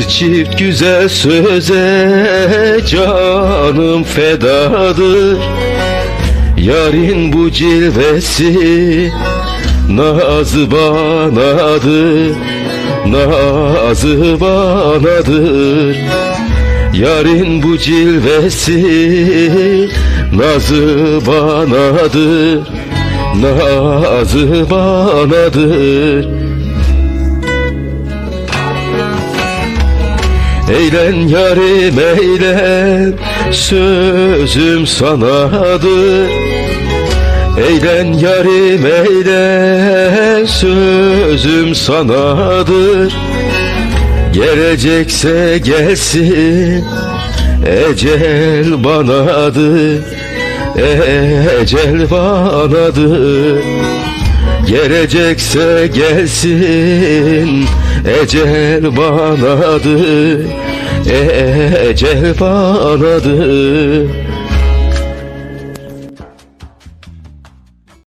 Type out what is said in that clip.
Bir çift güzel söze canım fedadır. Yarın bu cilvesi nazı banadır Nazı banadır. Yarın bu cilvesi nazı banadır Nazı banadır Eğlen yarim eğlen Sözüm sanadır Eğlen yarim eğlen Sözüm sanadır Gelecekse gelsin Ecel banadır Ecel banadır Gelecekse gelsin Ecel banadır Ecel banadır